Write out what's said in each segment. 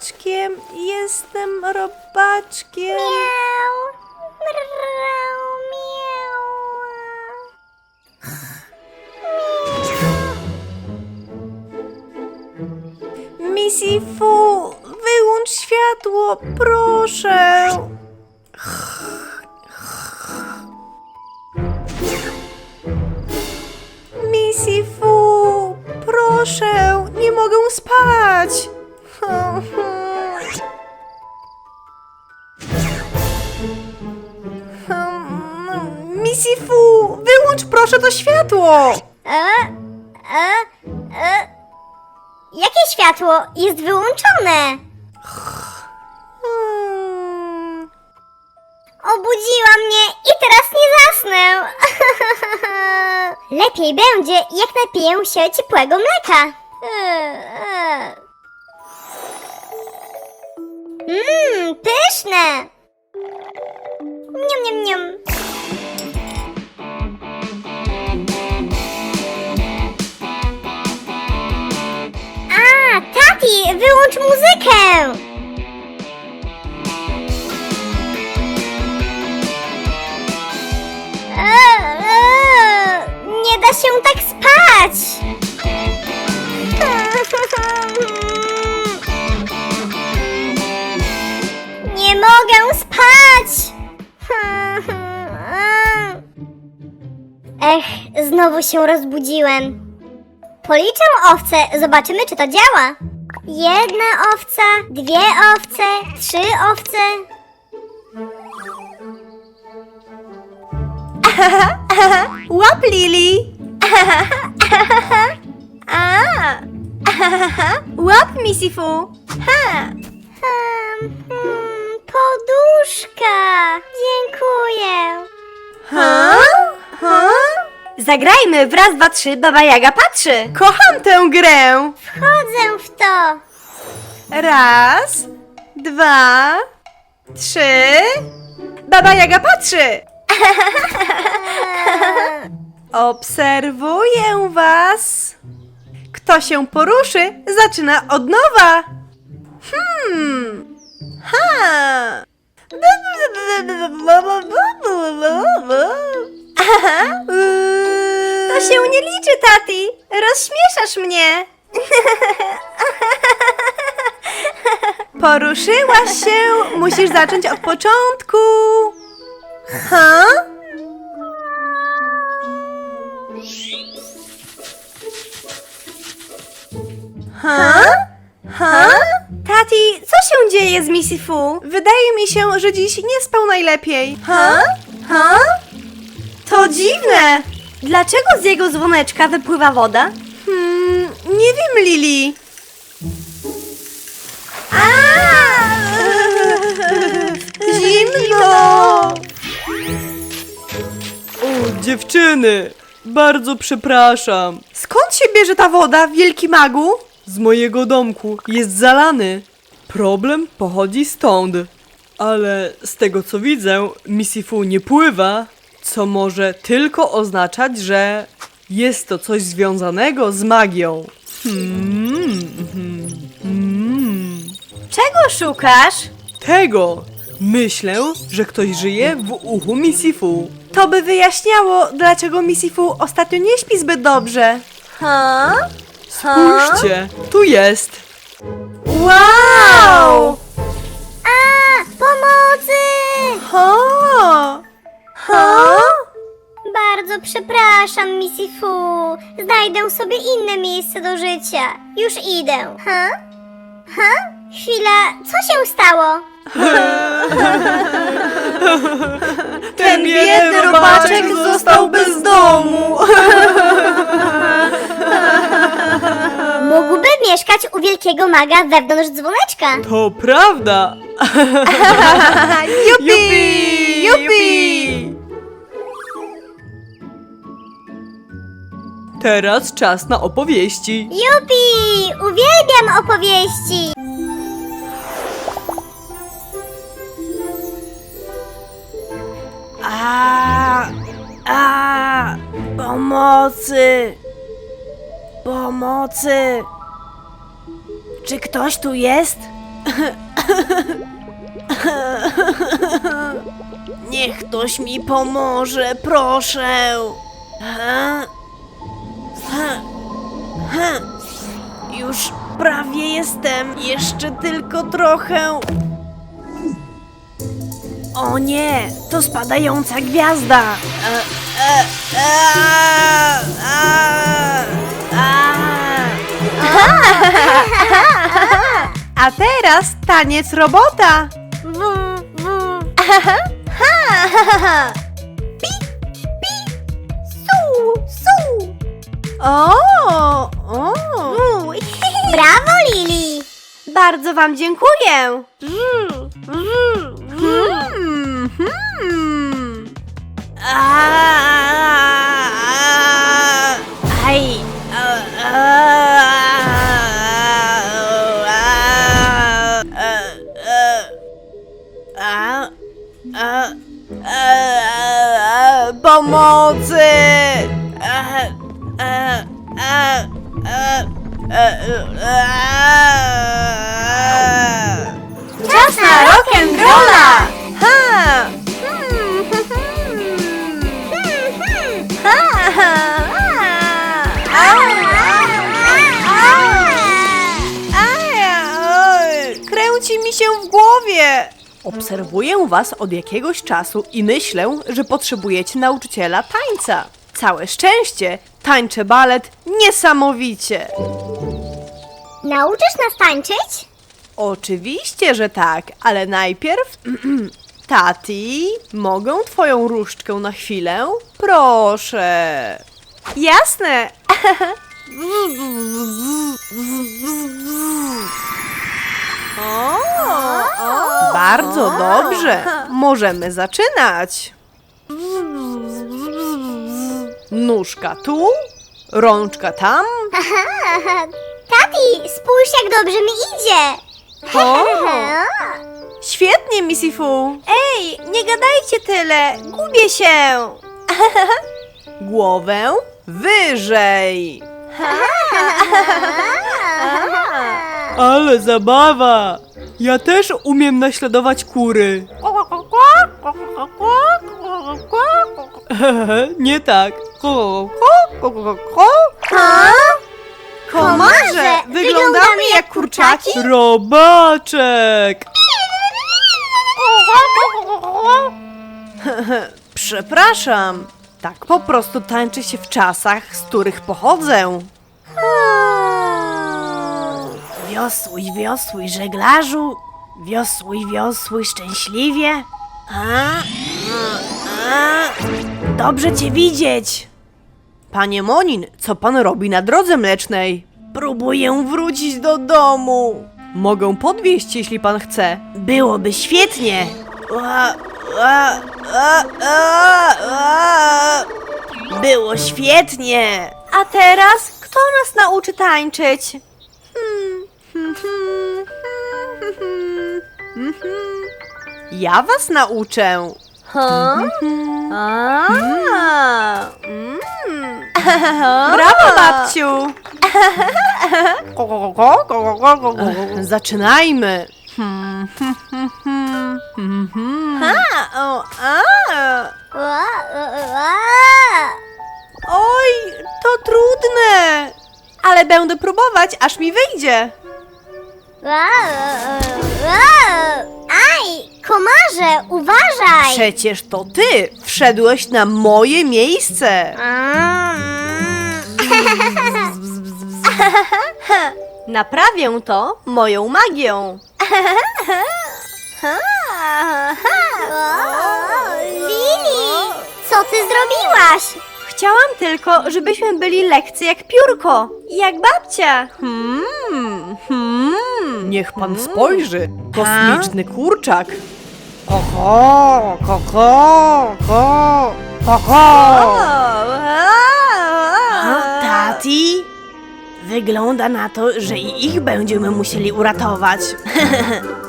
robaczkiem, jestem robaczkiem. Miau. Mrrrrau, miau. Missy wyłącz światło, proszę. Missy Fu, wyłącz proszę to światło. E, e, e. Jakie światło jest wyłączone? Hmm. Obudziła mnie i teraz nie zasnę. Lepiej będzie, jak napiję się ciepłego mleka. Mmm, pyszne. Niam, niam, niam. Wyłącz muzykę. Eee, eee, Nie da się tak spać! Nie mogę spać! Ech, znowu się rozbudziłem. Policzę owce, zobaczymy czy to działa. Jedna owca, dwie owce, trzy owce. Łap Lili! A! Łap Missy Fu! Ha! Hmm, hmm, poduszka. Dziękuję. Ha? Zagrajmy w raz, dwa, trzy, Baba Jaga patrzy. Kocham tę grę! Wchodzę w to. Raz, dwa, trzy. Baba Jaga patrzy! Obserwuję was. Kto się poruszy, zaczyna od nowa. Hmm. Rozśmieszasz mnie. Poruszyłaś się. Musisz zacząć od początku. Ha? Ha? Ha? Tati, co się dzieje z Missy Fu? Wydaje mi się, że dziś nie spał najlepiej. Ha? Ha? To dziwne. Dlaczego z jego dzwoneczka wypływa woda? Nie wiem, Lili. Zimno! O, dziewczyny! Bardzo przepraszam. Skąd się bierze ta woda, wielki magu? Z mojego domku jest zalany. Problem pochodzi stąd. Ale z tego co widzę, Misifu nie pływa, co może tylko oznaczać, że jest to coś związanego z magią. Hmm, hmm, hmm. Czego szukasz? Tego! Myślę, że ktoś żyje w uchu Misifu. To by wyjaśniało, dlaczego Missy Fu ostatnio nie śpi zbyt dobrze. Ha? Spójrzcie, tu jest. Wow! Przepraszam, Missy Fu. Znajdę sobie inne miejsce do życia. Już idę. Ha? Ha? Chwila, co się stało? Ten biedny robaczek został bez domu. Mógłby mieszkać u wielkiego maga wewnątrz dzwoneczka. To prawda. Jupi! Jupi! Teraz czas na opowieści. Jupi! Uwielbiam opowieści! A, a, pomocy! Pomocy! Czy ktoś tu jest? Niech ktoś mi pomoże, proszę. Ha? Ha? Już prawie jestem. Jeszcze tylko trochę. O nie, to spadająca gwiazda. E, e, e, a, a, a. A teraz taniec robota. O, o. Brawo, Lili! Bardzo wam dziękuję. Hmm, hmm. A, Obserwuję was od jakiegoś czasu i myślę, że potrzebujecie nauczyciela tańca. Całe szczęście, tańczę balet niesamowicie. Nauczysz nas tańczyć? Oczywiście, że tak, ale najpierw. Tati, mogę twoją różdżkę na chwilę? Proszę. Jasne. Bardzo dobrze. Możemy zaczynać. Nóżka tu, rączka tam. Tati, spójrz jak dobrze mi idzie! O, świetnie, Missy Fu. Ej, nie gadajcie tyle, gubię się. Głowę wyżej. Ale zabawa! Ja też umiem naśladować kury. Nie tak. Komarze, wyglądamy jak kurczaki? Robaczek! Przepraszam. Tak po prostu tańczy się w czasach, z których pochodzę. Wiosłuj, wiosłuj, żeglarzu. Wiosłuj, wiosłuj, szczęśliwie. A, a, a. Dobrze cię widzieć. Panie Monin, co pan robi na drodze mlecznej? Próbuję wrócić do domu. Mogę podwieźć, jeśli pan chce. Byłoby świetnie. Ua, ua, ua, ua. Było świetnie. A teraz kto nas nauczy tańczyć? Ja was nauczę. Ha? A, mm. Brawo, babciu! Zaczynajmy. A, o, a. Oj, to trudne. Ale będę próbować, aż mi wyjdzie. Ła. Aj, komarze, uważaj! Przecież to ty wszedłeś na moje miejsce. Naprawię to moją magią. Lili, co ty zrobiłaś? Chciałam tylko, żebyśmy byli lekcy jak piórko, jak babcia. Hmm. Niech pan spojrzy. Kosmiczny kurczak. Koko, koko, ko, koko. A, Tati? Wygląda na to, że i ich będziemy musieli uratować.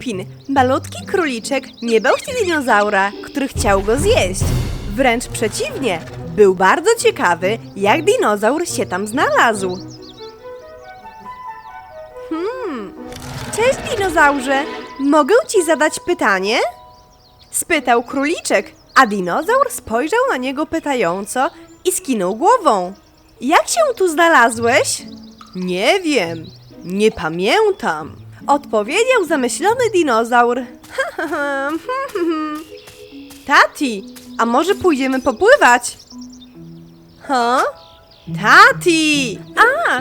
Pinpin, malutki króliczek, nie bał się dinozaura, który chciał go zjeść. Wręcz przeciwnie, był bardzo ciekawy, jak dinozaur się tam znalazł. Hmm, cześć dinozaurze, mogę ci zadać pytanie? Spytał króliczek, a dinozaur spojrzał na niego pytająco i skinął głową. Jak się tu znalazłeś? Nie wiem, nie pamiętam. Odpowiedział zamyślony dinozaur. Tati, a może pójdziemy popływać? Ha? Tati! A!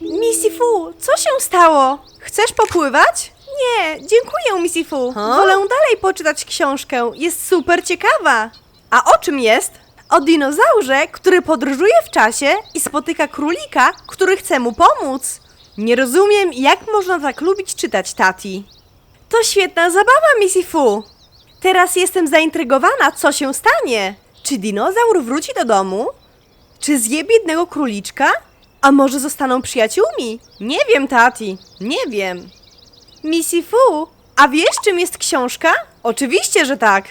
Missy Fu, co się stało? Chcesz popływać? Nie, dziękuję, Missy Fu. Wolę dalej poczytać książkę, jest super ciekawa. A o czym jest? O dinozaurze, który podróżuje w czasie i spotyka królika, który chce mu pomóc. Nie rozumiem, jak można tak lubić czytać, Tati. To świetna zabawa, Missy Fu. Teraz jestem zaintrygowana, co się stanie. Czy dinozaur wróci do domu? Czy zje biednego króliczka? A może zostaną przyjaciółmi? Nie wiem, Tati, nie wiem. Missy Fu, a wiesz, czym jest książka? Oczywiście, że tak.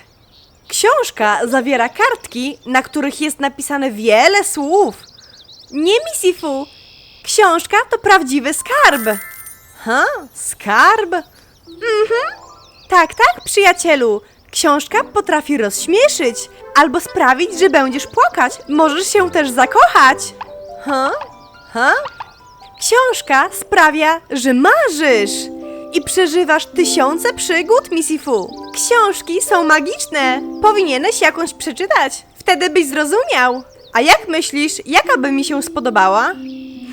Książka zawiera kartki, na których jest napisane wiele słów. Nie, Missy Fu. Książka to prawdziwy skarb. Ha? Skarb? Mhm. Tak, tak, przyjacielu. Książka potrafi rozśmieszyć albo sprawić, że będziesz płakać. Możesz się też zakochać. Ha? Ha? Książka sprawia, że marzysz i przeżywasz tysiące przygód, Missy Fu. Książki są magiczne. Powinieneś jakąś przeczytać. Wtedy byś zrozumiał. A jak myślisz, jaka by mi się spodobała?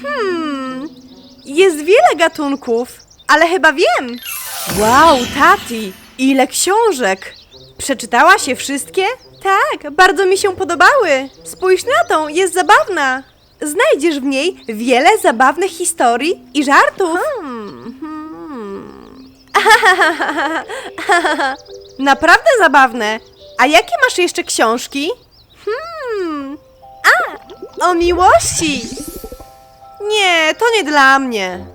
Hmm, jest wiele gatunków, ale chyba wiem. Wow, Tati, ile książek! Przeczytała się wszystkie? Tak, bardzo mi się podobały. Spójrz na tą, jest zabawna. Znajdziesz w niej wiele zabawnych historii i żartów. Hmm, hmm. Naprawdę zabawne. A jakie masz jeszcze książki? Hmm. A, o miłości. Nie, to nie dla mnie.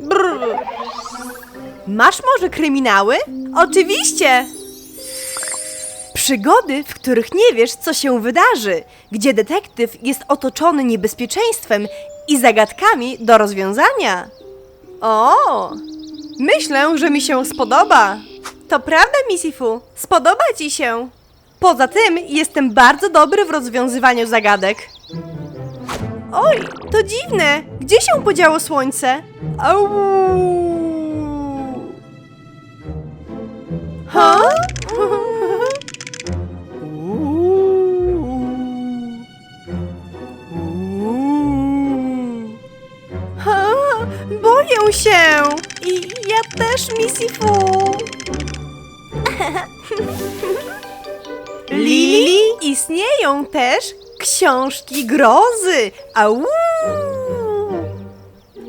Brr. Masz może kryminały? Oczywiście! Przygody, w których nie wiesz, co się wydarzy, gdzie detektyw jest otoczony niebezpieczeństwem i zagadkami do rozwiązania. O, myślę, że mi się spodoba. To prawda, Misifu, spodoba ci się. Poza tym jestem bardzo dobry w rozwiązywaniu zagadek. Oj, to dziwne. Gdzie się podziało słońce? Au! Ha? Ha? Boję się! I ja też, Missy Fu. Lili, istnieją też książki grozy. Au!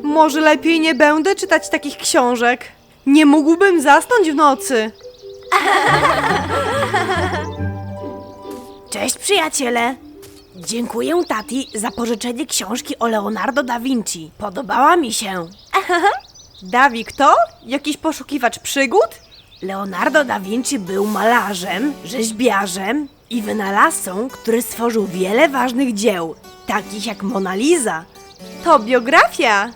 Może lepiej nie będę czytać takich książek. Nie mógłbym zasnąć w nocy. Cześć przyjaciele! Dziękuję tati za pożyczenie książki o Leonardo da Vinci. Podobała mi się. Dawi kto? Jakiś poszukiwacz przygód? Leonardo da Vinci był malarzem, rzeźbiarzem i wynalazcą, który stworzył wiele ważnych dzieł, takich jak Mona Lisa. To biografia.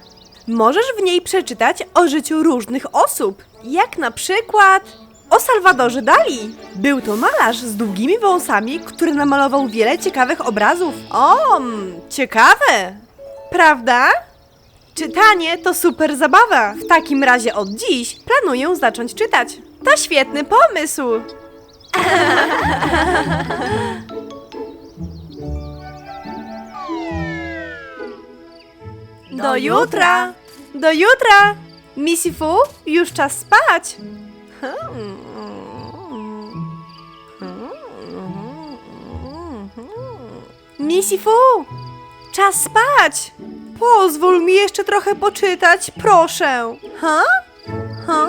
Możesz w niej przeczytać o życiu różnych osób, jak na przykład o Salwadorze Dali. Był to malarz z długimi wąsami, który namalował wiele ciekawych obrazów. O, ciekawe! Prawda? Czytanie to super zabawa. W takim razie od dziś planuję zacząć czytać. To świetny pomysł. Do jutra! Do jutra! Missy Fu, już czas spać. Missy Fu, czas spać. Pozwól mi jeszcze trochę poczytać, proszę. Ha? Ha?